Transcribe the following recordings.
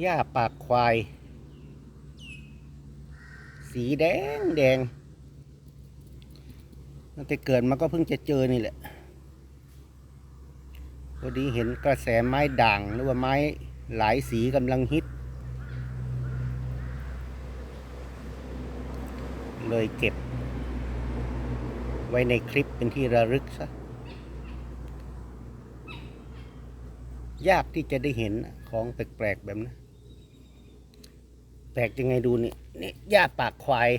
หญ้าปากควาย สีแดงแดงตั้งแต่เกิดมาก็เพิ่งจะเจอนี่แหละพอดีเห็นกระแสไม้ด่างหรือว่าไม้หลายสีกำลังฮิต เลยเก็บ ไว้ในคลิปเป็นที่ระลึกซะยากที่จะได้เห็นของแปลกๆแบบนั้น แปลกยังไงดูนี่นี่หญ้าปากควาย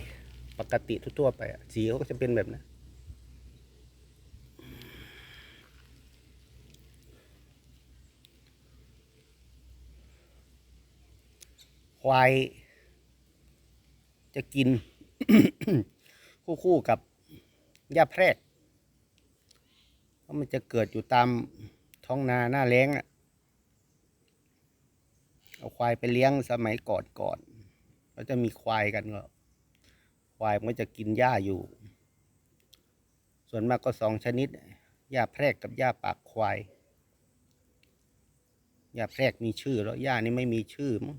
ปกติทั่วๆไปสีเขาก็จะเป็นแบบนั้นควาย จะกิน คู่ๆกับหญ้าแพรกเพราะมันจะเกิดอยู่ตามท้องนาหน้าแล้งอะเอาควายไปเลี้ยงสมัยก่อนก่อน ก็จะมีควายกันก็ควายมันก็จะกินหญ้าอยู่ ส่วนมากก็สองชนิดหญ้าแพรกกับหญ้าปากควายหญ้าแพรกมีชื่อ แล้วหญ้านี่ไม่มีชื่อมั้ง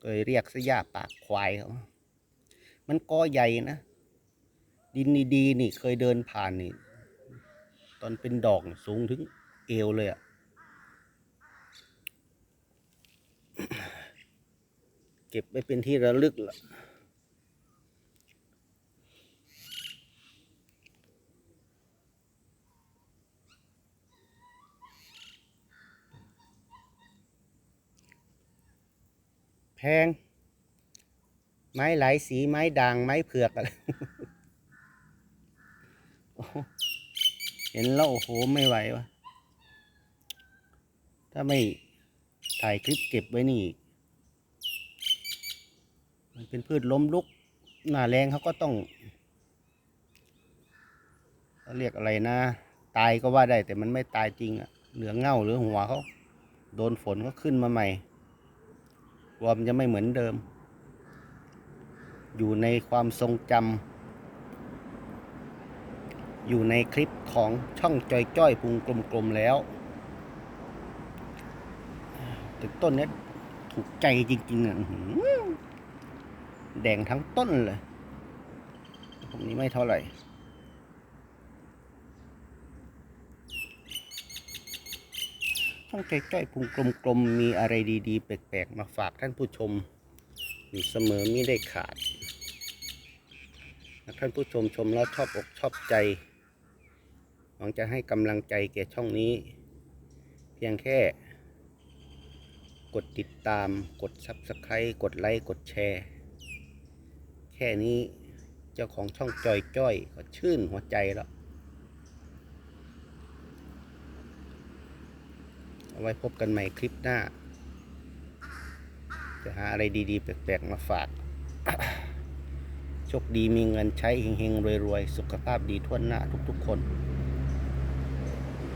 เลยเรียกซะหญ้าปากควายเขามันกอใหญ่นะ ดินดีๆนี่เคยเดินผ่านนี่ ตอนเป็นดอกสูงถึงเอวเลยอะ เก็บไว้เป็นที่ระลึกละแพง ไม้หลายสีไม้ด่างไม้เผือกอะไรเห็นแล้วโอ้โหไม่ไหววะถ้าไม่ถ่ายคลิปเก็บไว้นี่ เป็นพืชล้มลุก หน้าแรงเขาก็ต้องเขาเรียกอะไรนะ ตายก็ว่าได้ แต่มันไม่ตายจริงอะเหลือเง่าหลือหัวเขาโดนฝนก็ขึ้นมาใหม่กลัวมจะไม่เหมือนเดิม อยู่ในความทรงจำอยู่ในคลิปของช่องจอยจ้อยพุงกลมๆแล้วแต่ต้นนี้ถูกใจจริงๆอะ แดงทั้งต้นเลยพวกนี้ไม่เท่าไหร่ช่องจอยจ้อยพุงกลมๆ มีอะไรดีๆ แปลกๆ มาฝากท่านผู้ชม อยู่เสมอไม่ได้ขาดท่านผู้ชมชมแล้วชอบอกชอบใจ หวังจะให้กำลังใจแก่ช่องนี้ เพียงแค่ กดติดตาม กด Subscribe กดไลค์ กดแชร์ แค่นี้เจ้าของช่องจอยจ้อยก็ชื่นหัวใจแล้ว เอาไว้พบกันใหม่คลิปหน้า จะหาอะไรดีๆ แปลกๆ มาฝาก โชคดีมีเงินใช้เฮงๆ รวยๆ สุขภาพดีทั่วหน้าทุกๆคน